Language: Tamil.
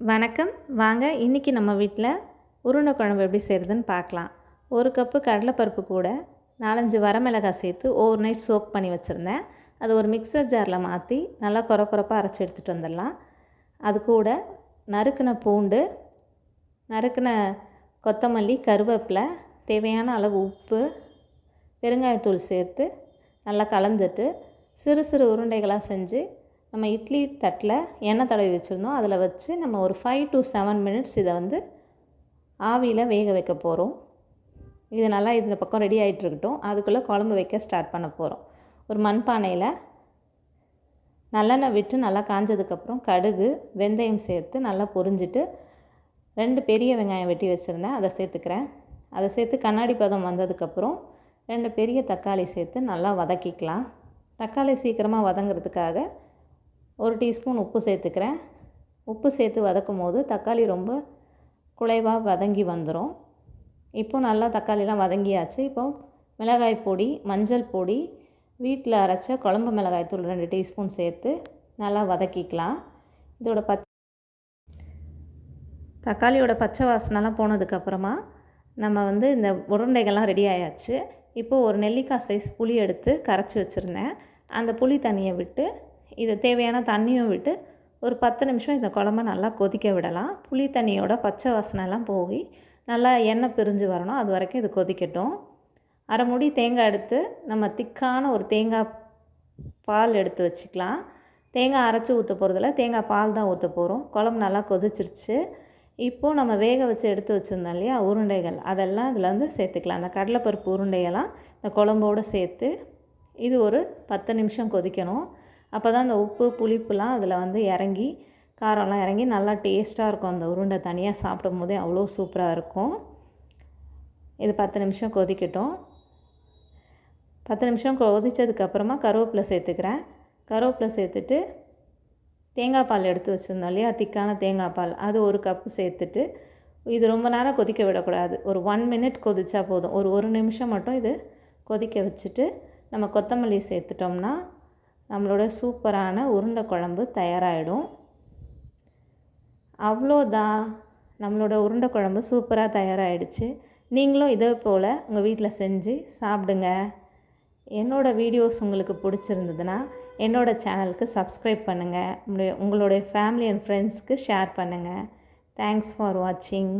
வணக்கம். வாங்க இன்றைக்கி நம்ம வீட்டில் உருண்டை குழம்பு எப்படி செய்கிறதுன்னு பார்க்கலாம். ஒரு கப்பு கடலைப்பருப்பு கூட நாலஞ்சு வரமிளகாய் சேர்த்து ஓவர் நைட் சோக் பண்ணி வச்சுருந்தேன். அது ஒரு மிக்சர் ஜாரில் மாற்றி நல்லா குறை குறைப்பாக அரைச்சி எடுத்துகிட்டு வந்துடலாம். அது கூட நறுக்கின பூண்டு நறுக்கின கொத்தமல்லி கருவேப்பிலை தேவையான அளவு உப்பு பெருங்காயத்தூள் சேர்த்து நல்லா கலந்துட்டு சிறு சிறு உருண்டைகளாக செஞ்சு நம்ம இட்லி தட்டில் எண்ணெய் தடவி வச்சுருந்தோம். அதில் வச்சு நம்ம ஒரு ஃபைவ் டு செவன் மினிட்ஸ் இதை வந்து ஆவியில் வேக வைக்க போகிறோம். இது நல்லா இந்த பக்கம் ரெடி ஆகிட்டு இருக்கட்டும். அதுக்குள்ளே குழம்பு வைக்க ஸ்டார்ட் பண்ண போகிறோம். ஒரு மண்பானையில் நல்லெண்ணெய் விட்டு நல்லா காஞ்சதுக்கப்புறம் கடுகு வெந்தயம் சேர்த்து நல்லா பொரிஞ்சிட்டு ரெண்டு பெரிய வெங்காயம் வெட்டி வச்சுருந்தேன். அதை சேர்த்துக்கிறேன். அதை சேர்த்து கண்ணாடி பதம் வந்ததுக்கப்புறம் ரெண்டு பெரிய தக்காளி சேர்த்து நல்லா வதக்கிக்கலாம். தக்காளி சீக்கிரமாக வதங்கிறதுக்காக ஒரு டீஸ்பூன் உப்பு சேர்த்துக்கிறேன். உப்பு சேர்த்து வதக்கும் போது தக்காளி ரொம்ப குலைவாக வதங்கி வந்துடும் இப்போ நல்லா தக்காளிலாம் வதங்கியாச்சு. இப்போ மிளகாய் பொடி மஞ்சள் பொடி வீட்டில் அரைச்ச குழம்பு மிளகாய் தூள் ரெண்டு டீஸ்பூன் சேர்த்து நல்லா வதக்கிக்கலாம். இதோட பச் தக்காளியோட பச்சை வாசனைலாம் போனதுக்கப்புறமா நம்ம வந்து இந்த உருண்டைகள்லாம் ரெடி ஆயாச்சு. இப்போது ஒரு நெல்லிக்காய் சைஸ் புளி எடுத்து கரைச்சி வச்சுருந்தேன். அந்த புளி தண்ணியை விட்டு இது தேவையான தண்ணியும் விட்டு ஒரு பத்து நிமிஷம் இந்த குழம்ப நல்லா கொதிக்க விடலாம். புளி தண்ணியோட பச்சை வாசனைலாம் போய் நல்லா எண்ணெய் பிரிஞ்சு வரணும். அது வரைக்கும் இது கொதிக்கட்டும். அரை முடி தேங்காய் எடுத்து நம்ம திக்கான ஒரு தேங்காய் பால் எடுத்து வச்சுக்கலாம். தேங்காய் அரைச்சி ஊற்ற போகிறதில்ல தேங்காய் பால் தான் ஊற்ற போகிறோம் குழம்பு நல்லா கொதிச்சிருச்சு. இப்போது நம்ம வேக வச்சு எடுத்து வச்சுருந்தோம் இல்லையா? உருண்டைகள். அதெல்லாம் இதில் வந்து சேர்த்துக்கலாம். அந்த கடலைப்பருப்பு உருண்டையெல்லாம் இந்த குழம்போடு சேர்த்து இது ஒரு பத்து நிமிஷம் கொதிக்கணும். அப்போ தான் அந்த உப்பு புளிப்புலாம் அதில் வந்து இறங்கி காரம்லாம் இறங்கி நல்லா டேஸ்ட்டாக இருக்கும். அந்த உருண்டை தனியாக சாப்பிடும் போதே அவ்வளோ சூப்பராக இருக்கும். இது பத்து நிமிஷம் கொதிக்கட்டும். பத்து நிமிஷம் கொதித்ததுக்கப்புறமா கருவேப்பிலை சேர்த்துக்கிறேன். கருவேப்பிலை சேர்த்துட்டு தேங்காய் பால் எடுத்து வச்சுருந்தோம் இல்லையா? திக்கான தேங்காய் பால். அது ஒரு கப்பு சேர்த்துட்டு இது ரொம்ப நேரம் கொதிக்க விடக்கூடாது. ஒரு ஒன் மினிட் கொதிச்சா போதும். ஒரு ஒரு நிமிஷம் மட்டும் இது கொதிக்க வச்சுட்டு நம்ம கொத்தமல்லி சேர்த்துட்டோம்னா நம்மளோட சூப்பரான உருண்டை குழம்பு தயாராகிடும் அவ்வளோதான். நம்மளோட உருண்டை குழம்பு சூப்பராக தயாராகிடுச்சு நீங்களும் இதே போல் உங்கள் வீட்டில் செஞ்சு சாப்பிடுங்க. என்னோடய வீடியோஸ் உங்களுக்கு பிடிச்சிருந்ததுன்னா என்னோடய சேனலுக்கு சப்ஸ்கிரைப் பண்ணுங்கள் உங்களுடைய உங்களுடைய ஃபேமிலி அண்ட் ஃப்ரெண்ட்ஸ்க்கு ஷேர் பண்ணுங்கள் தேங்க்ஸ் ஃபார் வாட்சிங்.